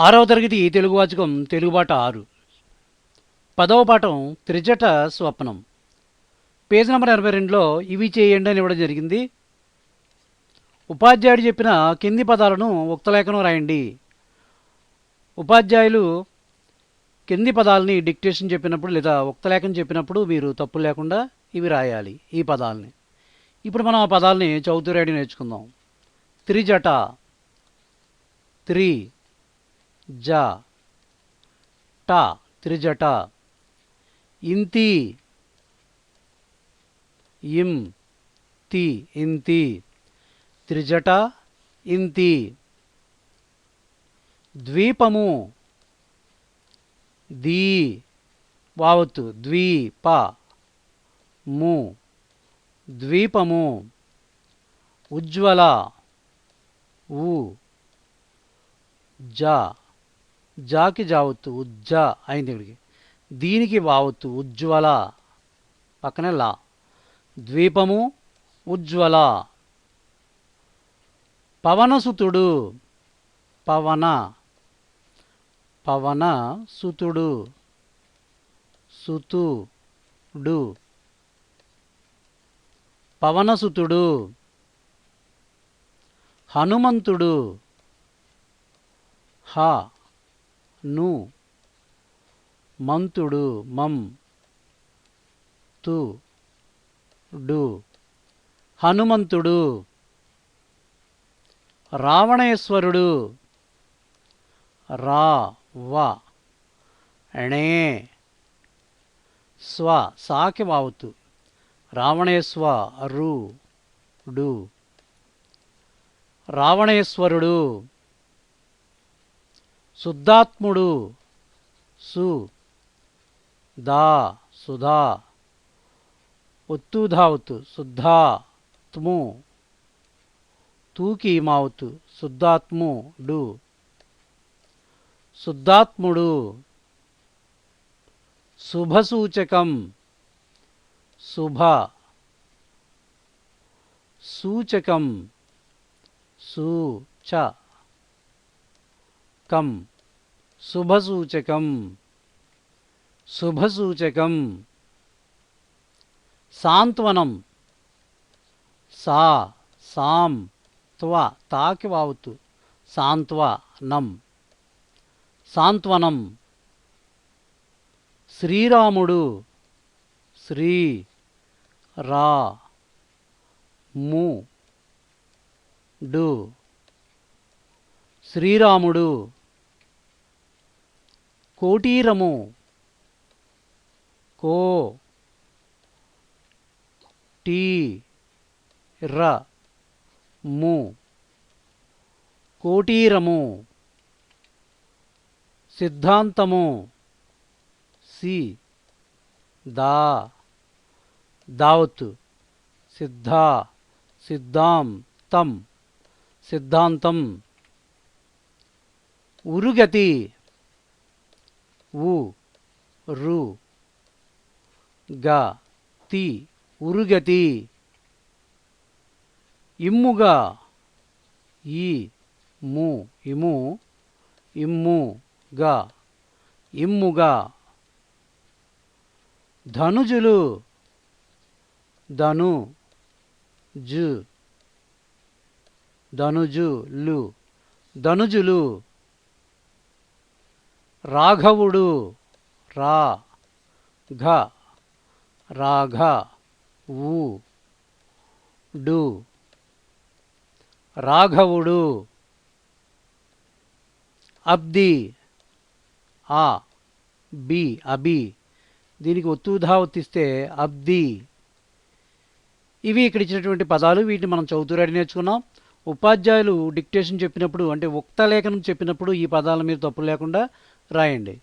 ఆరవ తరగతి తెలుగు వాచకం తెలుగు పాట ఆరు. పదవ పాఠం త్రిజట స్వప్నం. పేజ్ నెంబర్ ఎనభై రెండులో ఇవి చేయండి అని ఇవ్వడం జరిగింది. ఉపాధ్యాయుడు చెప్పిన కింది పదాలను ఉక్తలేఖనం రాయండి. ఉపాధ్యాయులు కింది పదాలని డిక్టేషన్ చెప్పినప్పుడు లేదా ఉక్తలేఖనం చెప్పినప్పుడు మీరు తప్పు లేకుండా ఇవి రాయాలి ఈ పదాలని. ఇప్పుడు మనం ఆ పదాలని చదువుతూ నేర్చుకుందాం. త్రిజట. త్రి. జ. ట. త్రిజట. ఇంతి. ఇం. తి. ఇంతి. త్రిజట. ఇంతి. ద్వీపము. దీ. వావత్తు. ద్వీప. ము. ద్వీపము. ఉజ్వల. ఉ జా. జాకి జావత్తు ఉజ్జ అయింది ఇక్కడికి దీనికి వావత్తు ఉజ్వల పక్కనే లా. ద్వీపము ఉజ్వల పవనసుతుడు. పవన. పవన సుతుడు సుతుడు పవనసుతుడు. హనుమంతుడు. హ. ను. మంతుడు మం తు. డు. హనుమంతుడు. రావణేశ్వరుడు. రా వ. ణే. స్వ సాకి వావుతు. రావణేశ్వ రు డు. రావణేశ్వరుడు. శుద్ధాత్ముడు సు దా సుధా ఒత్తుధావుతు శుద్ధాత్ము తూకి మావుతు శుద్ధాత్ముడు. శుద్ధాత్ముడు శుభసూచకం శుభ సూచకం సూచ. కం శుభసూచకం. శుభసూచకం. సాంత్వనం. సా సాం త్వ తాకి వావుతు. సాంత్వనం. సాంత్వనం. శ్రీరాముడు. శ్రీ రా ము డు. శ్రీరాముడు. కోటీరము. కో టీ ర ము. కోటీరము. సిద్ధాంతము. సి. దా. దావత్. సిద్ధా. సిద్ధాంతం సిద్ధాంతం. ఉరుగతి. ఉ రు గ తి ఉరుగతి. ఇమ్ముగా ఈ ము ఇము ఇమ్ముగా ఇమ్ముగా. ధనుజులు ధను జు ధనుజులు ధనుజులు. రాఘవుడు రా ఘ రాఘ ఊ డు. రాఘవుడు అబ్ది ఆ బి అబి. దీనికి ఒత్తుధా ఒత్తిస్తే అబ్ది. ఇవి ఇక్కడ ఇచ్చినటువంటి పదాలు వీటిని మనం చదువుతూరాడి నేర్చుకున్నాం. ఉపాధ్యాయులు డిక్టేషన్ చెప్పినప్పుడు అంటే ఉక్త లేఖనం చెప్పినప్పుడు ఈ పదాల మీద తప్పు లేకుండా రాయండి.